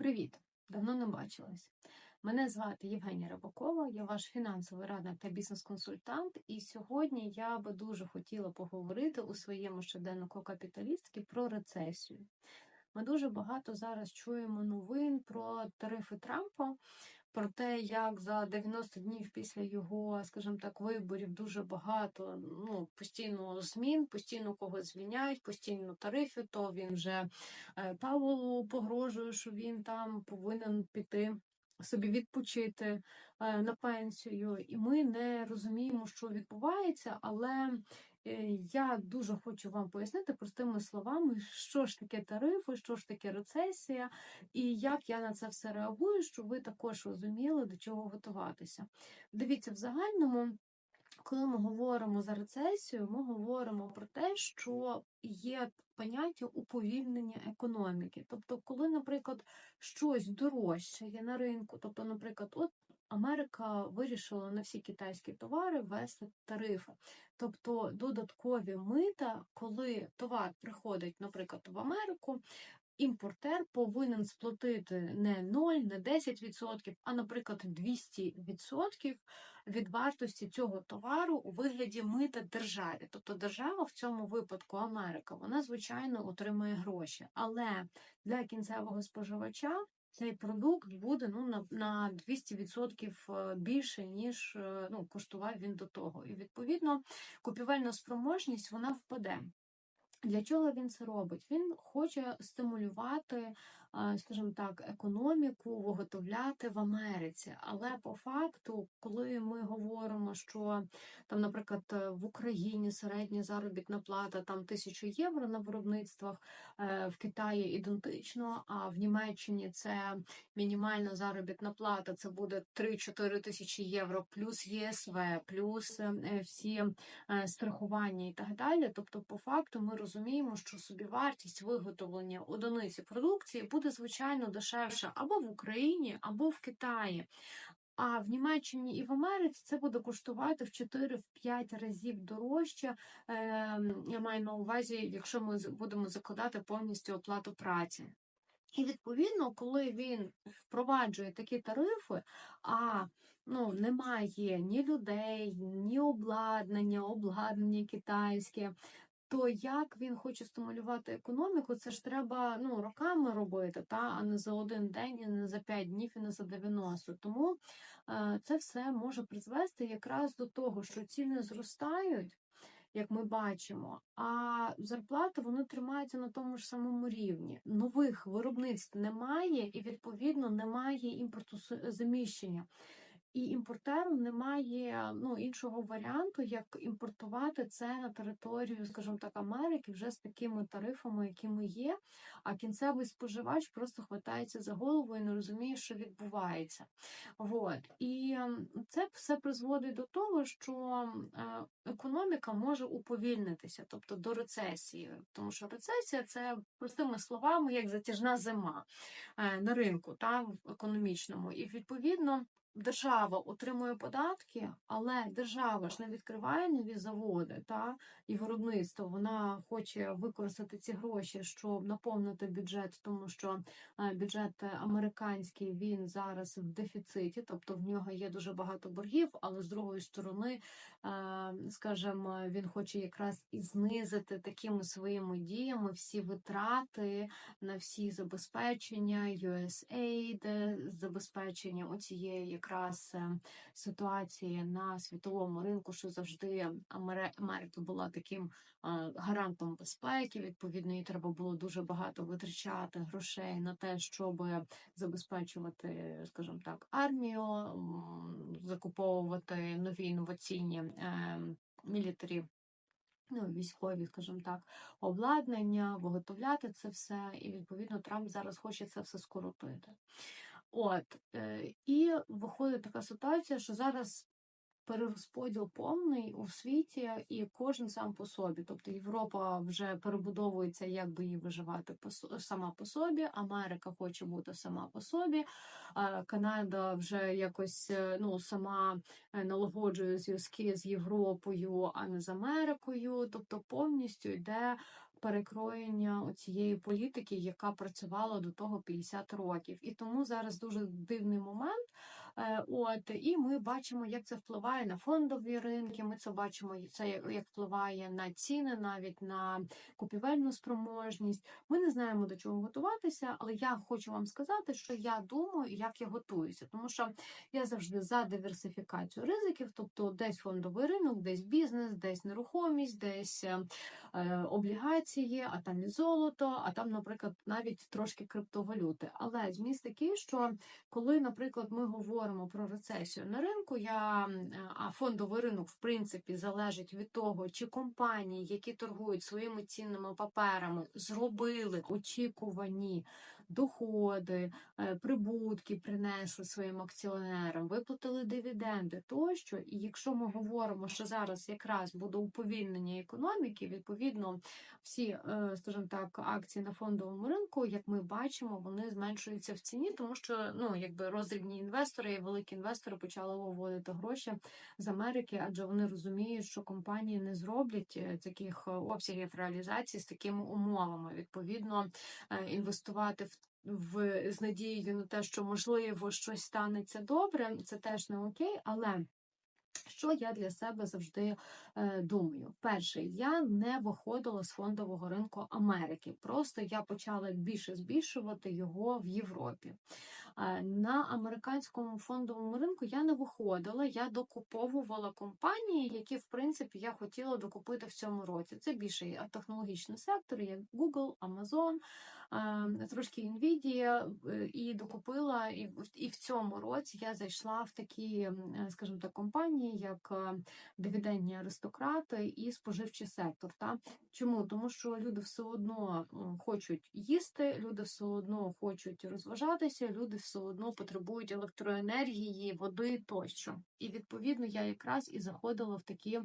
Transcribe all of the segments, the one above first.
Привіт! Давно не бачилась. Мене звати Євгенія Рибакова, я ваш фінансовий радник та бізнес-консультант. І сьогодні я би дуже хотіла поговорити у своєму щоденнику капіталістки про рецесію. Ми дуже багато зараз чуємо новин про тарифи Трампа, про те, як за 90 днів після його, скажімо так, виборів дуже багато ну, постійно змін, постійно когось звільняють, постійно тарифи, то він вже е, Павлу погрожує, що він там повинен піти. Собі відпочити е, на пенсію, і ми не розуміємо, що відбувається, але Я дуже хочу вам пояснити простими словами, що ж таке тарифи, що ж таке рецесія, і як я на це все реагую, щоб ви також розуміли, до чого готуватися. Дивіться, в загальному. Коли ми говоримо за рецесію, ми говоримо про те, що є поняття уповільнення економіки. Тобто, коли, наприклад, щось дорожчає на ринку, тобто, наприклад, от Америка вирішила на всі китайські товари ввести тарифи, тобто додаткові мита, коли товар приходить, наприклад, в Америку. Імпортер повинен сплатити не 0, не 10%, а, наприклад, 200% від вартості цього товару у вигляді мита державі. Тобто держава в цьому випадку Америка, вона звичайно отримує гроші, але для кінцевого споживача цей продукт буде ну, на на 200% е, більше, ніж е, ну, коштував він до того. І відповідно купівельна спроможність вона впаде. Для чого він це робить? Він хоче стимулювати скажімо так, економіку виготовляти в Америці. Але по факту, коли ми говоримо, що там, наприклад, в Україні середня заробітна плата там тисячу євро на виробництвах, е, в Китаї ідентично, а в Німеччині це мінімальна заробітна плата, це буде 3-4 тисячі євро, плюс ЄСВ, плюс е, всі е, страхування і так далі. Тобто, по факту, ми розуміємо, що собівартість виготовлення одиниці продукції буде буде, звичайно, дешевше або в Україні, або в Китаї. А в Німеччині і в Америці це буде коштувати в 4-5 разів дорожче. Ем, я маю на увазі, якщо ми будемо закладати повністю оплату праці. І відповідно, коли він впроваджує такі тарифи, а ну, немає ні людей, ні обладнання, обладнання китайське, то як він хоче стимулювати економіку, це ж треба ну, роками робити, та, а не за один день, і не за 5 днів, і не за 90. Тому е, це все може призвести якраз до того, що ціни зростають. Як ми бачимо, а зарплати вони тримаються на тому ж самому рівні. Нових виробництв немає, і відповідно немає імпорту заміщення. І імпортеру немає ну, іншого варіанту, як імпортувати це на територію, скажімо так, Америки вже з такими тарифами, якими є. А кінцевий споживач просто хватається за голову і не розуміє, що відбувається. От. І це все призводить до того, що економіка може уповільнитися, тобто до рецесії, тому що рецесія це простими словами як затяжна зима е, на ринку та в економічному. І відповідно. Держава отримує податки, але держава ж не відкриває нові заводи та і виробництво. Вона хоче використати ці гроші, щоб наповнити бюджет, тому що е, бюджет американський він зараз в дефіциті, тобто в нього є дуже багато боргів. Але з другої сторони, е, скажімо, він хоче якраз і знизити такими своїми діями всі витрати на всі забезпечення, USAID, забезпечення оцієї якраз е, ситуації на світовому ринку, що завжди Америка була таким гарантом безпеки. Відповідно, їй треба було дуже багато витрачати грошей на те, щоб забезпечувати, скажімо так, армію, закуповувати нові інноваційні е, мілітарі. Ну, військові, скажімо так, обладнання, виготовляти це все, і відповідно Трамп зараз хоче це все скоротити. От, е, І виходить така ситуація, що зараз перерозподіл повний у світі, і кожен сам по собі. Тобто Європа вже перебудовується, як би її виживати сама по собі. Америка хоче бути сама по собі. Канада вже якось е, ну сама е, налагоджує зв'язки з Європою, а не з Америкою. Тобто повністю йде перекроєння цієї політики, яка працювала до того 50 років. І тому зараз дуже дивний момент. Е, От і ми бачимо, як це впливає на фондові ринки. Ми це бачимо, це як впливає на ціни, навіть на купівельну спроможність. Ми не знаємо до чого готуватися, але я хочу вам сказати, що я думаю, як я готуюся, тому що я завжди за диверсифікацію ризиків, тобто десь фондовий ринок, десь бізнес, десь нерухомість, десь е, е, облігації, а там і золото, а там, наприклад, навіть трошки криптовалюти. Але зміст такий, що коли, наприклад, ми говоримо про рецесію на ринку, я а фондовий ринок в принципі залежить від того, чи компанії, які торгують своїми цінними паперами, зробили очікувані доходи, е, прибутки принесли своїм акціонерам, виплатили дивіденди тощо. І якщо ми говоримо, що зараз якраз буде уповільнення економіки, відповідно всі, е, скажімо так, акції на фондовому ринку, як ми бачимо, вони зменшуються в ціні, тому що ну якби роздрібні інвестори і великі інвестори почали виводити гроші з Америки, адже вони розуміють, що компанії не зроблять е, таких обсягів реалізації з такими умовами. Відповідно, інвестувати в в з надією на те, що можливо щось станеться добре, це теж не окей, але. Що я для себе завжди е, думаю? Перше, я не виходила з фондового ринку Америки. Просто я почала більше збільшувати його в Європі. На американському фондовому ринку я не виходила, я докуповувала компанії, які, в принципі, я хотіла докупити в цьому році. Це більше технологічний сектор, як Google, Amazon. Трошки Nvidia е, і докупила, і в цьому році я зайшла в такі, скажімо так, компанії, як е, дивідендні аристократи і споживчий сектор. Та чому? Тому що люди все одно хочуть їсти, люди все одно хочуть розважатися, люди все одно потребують електроенергії, води тощо. І відповідно я якраз і заходила в такі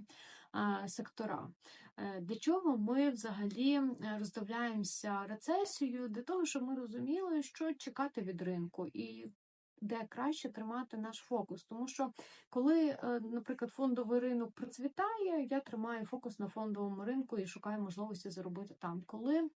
сектора. Е, для чого ми взагалі роздивляємося рецесію? Для того, щоб ми розуміли, що чекати від ринку і. Де краще тримати наш фокус, тому що коли, е, наприклад, фондовий ринок процвітає, я тримаю фокус на фондовому ринку і шукаю можливості заробити там. Коли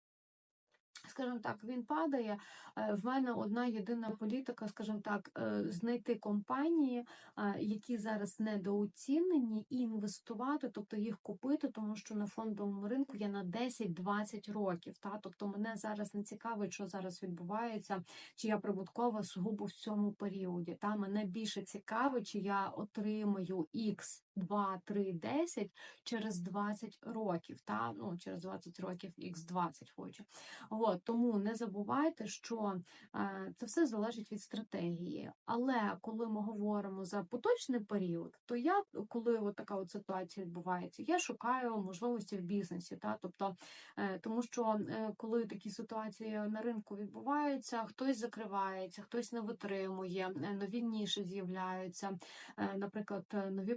скажімо так, він падає. Е, в мене одна єдина політика, скажімо так, е, знайти компанії, е, які зараз недооцінені, і інвестувати, тобто їх купити, тому що на фондовому ринку я на 10-20 років. Та тобто мене зараз не цікавить, що зараз відбувається, чи я прибуткова сугубо в цьому періоді. Та мене більше цікавить, чи я отримаю X 2, 3, 10 через 20 років. Та ну через 20 років X 20 хочу. От, тому не забувайте, що е, це все залежить від стратегії. Але коли ми говоримо за поточний період, то я, коли от така от ситуація відбувається, я шукаю можливості в бізнесі. Та? Тобто, е, Тому що е, коли такі ситуації на ринку відбуваються, хтось закривається, хтось не витримує, е, нові ніші з'являються, е, наприклад, нові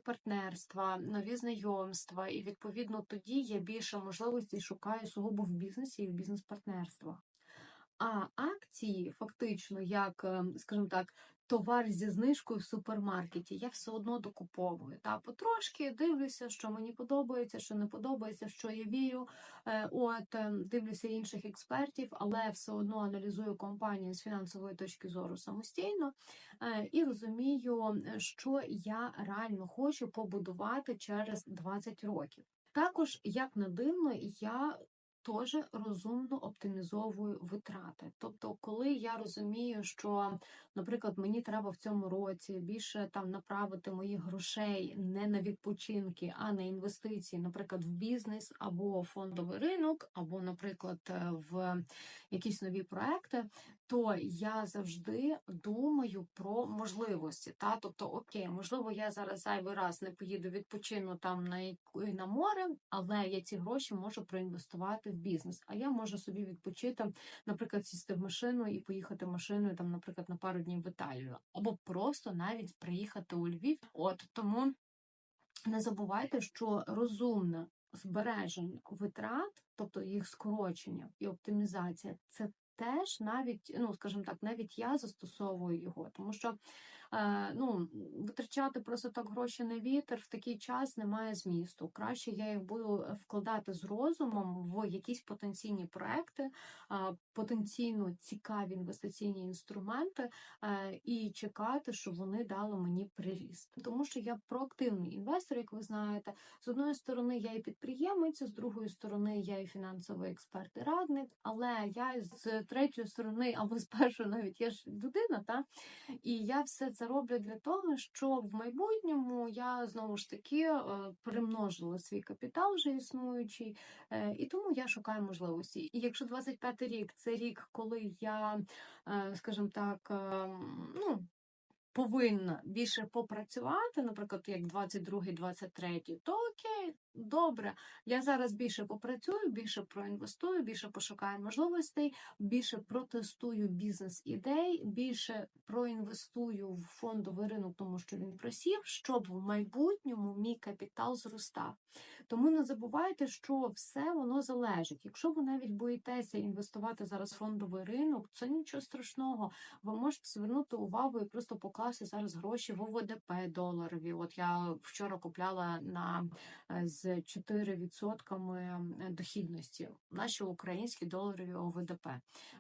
партнерства, нові знайомства, і відповідно тоді є більше можливостей шукаю сугубо в бізнесі і в бізнес-партнерствах. А акції, фактично, як, ем, скажімо так, товар зі знижкою в супермаркеті, я все одно докуповую. Та потрошки дивлюся, що мені подобається, що не подобається, що я вірю. Е, от ем, дивлюся інших експертів, але все одно аналізую компанію з фінансової точки зору самостійно е, і розумію, що я реально хочу побудувати через 20 років. Також, як не дивно, я теж розумно оптимізовую витрати. Тобто, коли я розумію, що, наприклад, мені треба в цьому році більше там направити моїх грошей не на відпочинки, а на інвестиції, наприклад, в бізнес або фондовий ринок, або, наприклад, е, в якісь нові проекти, то я завжди думаю про можливості. Та? Тобто, окей, можливо, я зараз зайвий раз не поїду відпочину там на на море, але я ці гроші можу проінвестувати в бізнес. А я можу собі відпочити, наприклад, сісти в машину і поїхати машиною, там, наприклад, на пару днів в Італію, або просто навіть приїхати у Львів. От тому не забувайте, що розумне збереження витрат, тобто їх скорочення і оптимізація, це теж навіть, ну скажімо так, навіть я застосовую його, тому що ну, витрачати просто так гроші на вітер в такий час немає змісту. Краще я їх буду вкладати з розумом в якісь потенційні проекти, е, потенційно цікаві інвестиційні інструменти е, і чекати, щоб вони дали мені приріст. Тому що я проактивний інвестор, як ви знаєте, з одної сторони я і підприємець, з другої сторони я і фінансовий експерт і радник, але я з третьої сторони, або з першої навіть я ж людина, та і я все це роблю для того, щоб в майбутньому я знову ж таки е, примножила свій капітал вже існуючий, е, і тому я шукаю можливості. І якщо 25 рік це рік, коли я, е, скажімо так, ем, ну повинна більше попрацювати, наприклад, як 22-й, 23-й, то окей, добре. Я зараз більше попрацюю, більше проінвестую, більше пошукаю можливостей, більше протестую бізнес-ідей, більше проінвестую в фондовий ринок, тому що він просів, щоб в майбутньому мій капітал зростав. Тому не забувайте, що все воно залежить. Якщо ви навіть боїтеся інвестувати зараз в фондовий ринок, це нічого страшного. Ви можете звернути увагу і просто покласти зараз гроші в ОВДП доларові. От я вчора купляла на е, з 4% дохідності наші українські доларові ОВДП.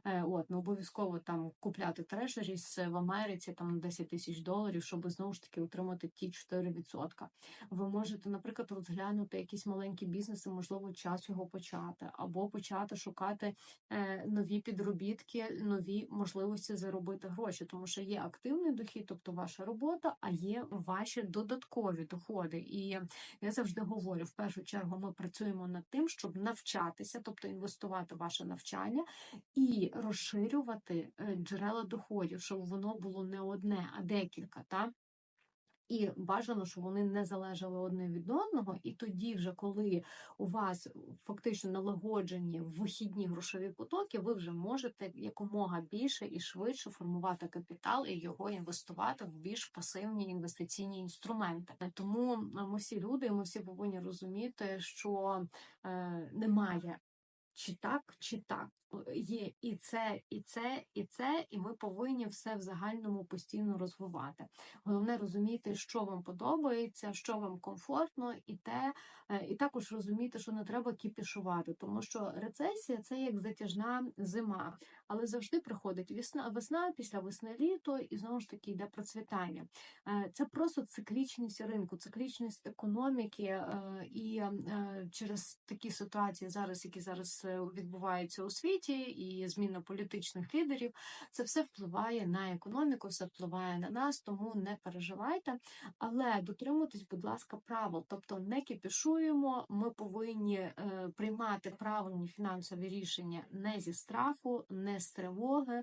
Е, от не обов'язково там купляти трежеріс в Америці там 10 тисяч доларів, щоб знову ж таки отримати ті 4%. Ви можете, наприклад, розглянути якісь маленькі бізнеси, можливо, час його почати, або почати шукати е, нові підробітки, нові можливості заробити гроші, тому що є активний дохід, тобто ваша робота, а є ваші додаткові доходи. І я завжди говорю: в першу чергу ми працюємо над тим, щоб навчатися, тобто інвестувати в ваше навчання і розширювати е, джерела доходів, щоб воно було не одне, а декілька. Та? І бажано, щоб вони не залежали одне від одного, і тоді, вже коли у вас фактично налагоджені вихідні грошові потоки, ви вже можете якомога більше і швидше формувати капітал і його інвестувати в більш пасивні інвестиційні інструменти. Тому ми всі люди, ми всі повинні розуміти, що е, немає чи так, чи так. Є і це, і це, і це, і ми повинні все в загальному постійно розвивати. Головне розуміти, що вам подобається, що вам комфортно, і те, е, і також розуміти, що не треба кіпішувати, тому що рецесія це як затяжна зима, але завжди приходить весна, весна після весни літо, і знову ж таки йде процвітання. Е, це просто циклічність ринку, циклічність економіки, е, і через такі ситуації зараз, які зараз відбуваються у світі світі і зміна політичних лідерів, це все впливає на економіку, все впливає на нас, тому не переживайте. Але дотримуйтесь, будь ласка, правил, тобто не кипішуємо. Ми повинні е, приймати правильні фінансові рішення не зі страху, не з тривоги,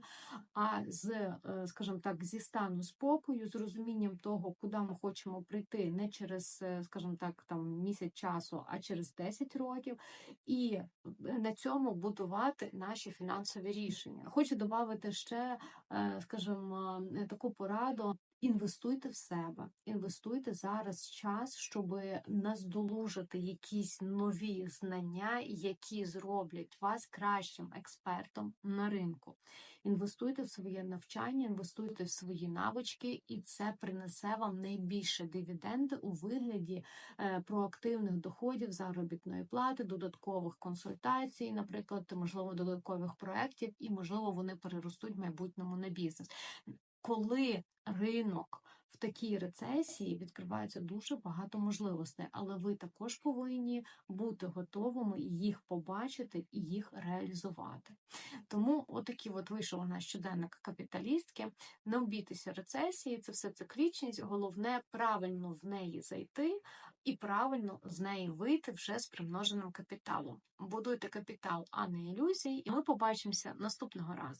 а з, е, скажімо так, зі стану спокою, з розумінням того, куди ми хочемо прийти, не через, е, скажімо так, там місяць часу, а через 10 років, і на цьому будувати на наші фінансові рішення. Хочу додати ще, е, скажімо, е, таку пораду. Інвестуйте в себе, інвестуйте зараз час, щоб наздолужити якісь нові знання, які зроблять вас кращим експертом на ринку. Інвестуйте в своє навчання, інвестуйте в свої навички, і це принесе вам найбільше дивіденди у вигляді е, проактивних доходів, заробітної плати, додаткових консультацій, наприклад, можливо, додаткових проєктів, і можливо вони переростуть в майбутньому на бізнес коли ринок в такій рецесії відкривається дуже багато можливостей, але ви також повинні бути готовими їх побачити і їх реалізувати. Тому отакі от вийшов наш щоденник капіталістки. Не бійтеся рецесії, це все циклічність. Головне правильно в неї зайти і правильно з неї вийти вже з примноженим капіталом. Будуйте капітал, а не ілюзії, і ми побачимося наступного разу.